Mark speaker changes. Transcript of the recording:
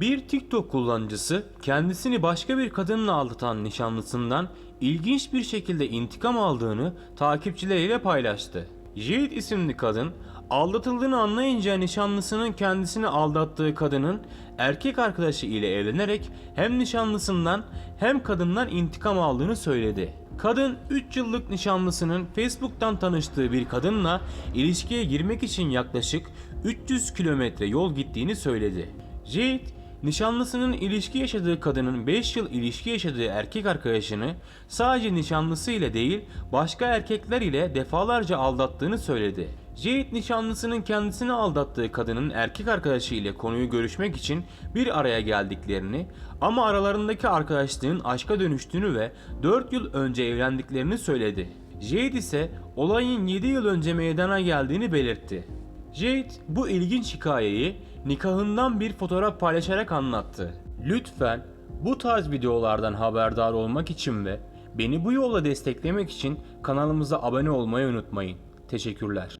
Speaker 1: Bir TikTok kullanıcısı kendisini başka bir kadınla aldatan nişanlısından ilginç bir şekilde intikam aldığını takipçileriyle paylaştı. Jade isimli kadın aldatıldığını anlayınca nişanlısının kendisini aldattığı kadının erkek arkadaşı ile evlenerek hem nişanlısından hem kadından intikam aldığını söyledi. Kadın 3 yıllık nişanlısının Facebook'tan tanıştığı bir kadınla ilişkiye girmek için yaklaşık 300 kilometre yol gittiğini söyledi. Jade, nişanlısının ilişki yaşadığı kadının 5 yıl ilişki yaşadığı erkek arkadaşını sadece nişanlısı ile değil başka erkekler ile defalarca aldattığını söyledi. Jade nişanlısının kendisini aldattığı kadının erkek arkadaşı ile konuyu görüşmek için bir araya geldiklerini ama aralarındaki arkadaşlığın aşka dönüştüğünü ve 4 yıl önce evlendiklerini söyledi. Jade ise olayın 7 yıl önce meydana geldiğini belirtti. Jade bu ilginç hikayeyi nikahından bir fotoğraf paylaşarak anlattı. Lütfen bu tarz videolardan haberdar olmak için ve beni bu yolla desteklemek için kanalımıza abone olmayı unutmayın. Teşekkürler.